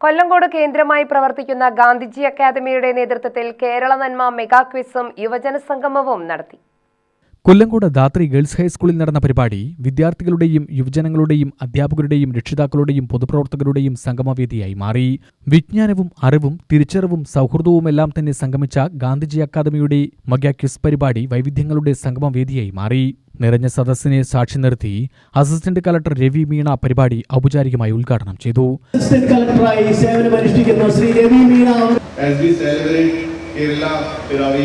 കൊല്ലങ്കോട് കേന്ദ്രമായി പ്രവർത്തിക്കുന്ന ഗാന്ധിജി അക്കാദമിയുടെ നേതൃത്വത്തിൽ കേരള നന്മ മെഗാ ക്വിസും യുവജന സംഗമവും നടത്തി. കൊല്ലങ്കോട് ധാത്രി ഗേൾസ് ഹൈസ്കൂളിൽ നടന്ന പരിപാടി വിദ്യാർത്ഥികളുടെയും യുവജനങ്ങളുടെയും അധ്യാപകരുടെയും രക്ഷിതാക്കളുടെയും പൊതുപ്രവർത്തകരുടെയും സംഗമവേദിയായി മാറി. വിജ്ഞാനവും അറിവും തിരിച്ചറിവും സൗഹൃദവുമെല്ലാം തന്നെ സംഗമിച്ച ഗാന്ധിജി അക്കാദമിയുടെ മഗ്യാക്യുസ് പരിപാടി വൈവിധ്യങ്ങളുടെ സംഗമവേദിയായി മാറി. നിറഞ്ഞ സദസ്സിനെ സാക്ഷി നിർത്തി അസിസ്റ്റന്റ് കലക്ടർ രവി മീണ പരിപാടി ഔപചാരികമായി ഉദ്ഘാടനം ചെയ്തു. അസിസ്റ്റന്റ് കളക്ടറായി സേവനമനുഷ്ഠിക്കുന്ന ശ്രീ രവി മീണ അവർ as we celebrate Kerala Piravi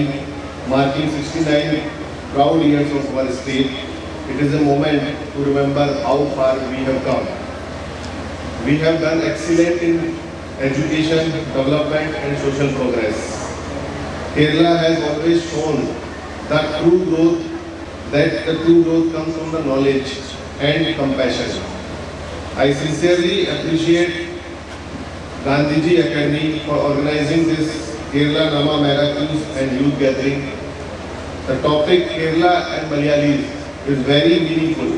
marking 69 proud years of our state, it is a moment to remember how far we have come. We have done excellent in education, development and social progress. Kerala has always shown that true growth, that the true growth comes from the knowledge and compassion. I sincerely appreciate Gandhiji Academy for organizing this Kerala Nama Marathons and Youth Gathering. The topic Kerala and Malayalis is very meaningful.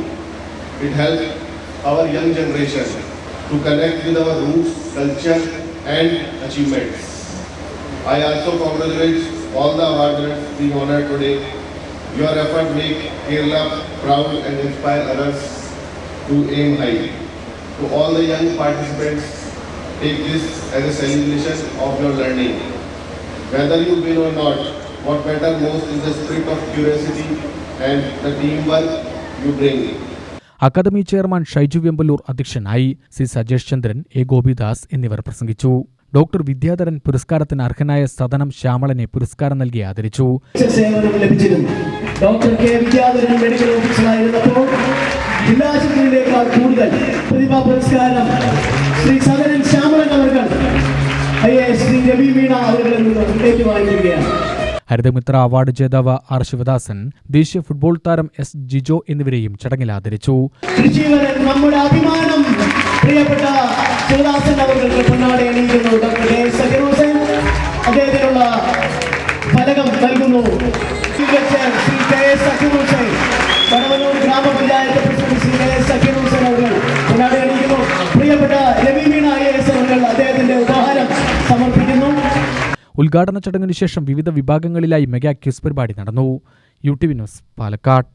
It helps our young generation to connect with our roots, culture and achievements. I also congratulate all the award winners being honored today. Your effort make Kerala proud and inspire others to aim high. To all the young participants, take this as a celebration of your learning. Whether you win or not, what matters most is the spirit of curiosity and the teamwork you bring. Academy chairman Shaiju Vemballur അധ്യക്ഷനായി C Sajesh Chandran A Gopidas എന്നിവർ പ്രസംഗിച്ചു. Doctor Vidyadharan പുരസ്കാരത്തിന് അർഹനായ സദനം ശ്യാമളനെ പുരസ്കാരം നൽകി ആദരിച്ചു. Doctor K Vidyadharan medical ഓഫീസറായിരുന്നപ്പോൾ ജില്ലാശുപത്രിയിലേക്കാൾ കൂടുതൽ പ്രതിഭാ പുരസ്കാരം ശ്രീ സദനൻ ശ്യാമളൻ അവർ ഐ. എസ്. ശ്രീ രവി മീണ അവരുടെ നിന്ന് ഏറ്റുവാങ്ങിയിരിക്കുകയാണ് ഹരിതമിത്ര അവാർഡ് ജേതാവ് ആർ ശിവദാസൻ ദേശീയ ഫുട്ബോൾ താരം എസ് ജിജോ എന്നിവരെയും ചടങ്ങിൽ ആദരിച്ചു. അദ്ദേഹത്തിനുള്ള ഫലകം നൽകുന്നു. ഗ്രാമപഞ്ചായത്ത് ഉദ്ഘാടന ചടങ്ങിനു ശേഷം വിവിധ വിഭാഗങ്ങളിലായി മെഗാ ക്യൂസ് പരിപാടി നടന്നു. U T V news Palakkad.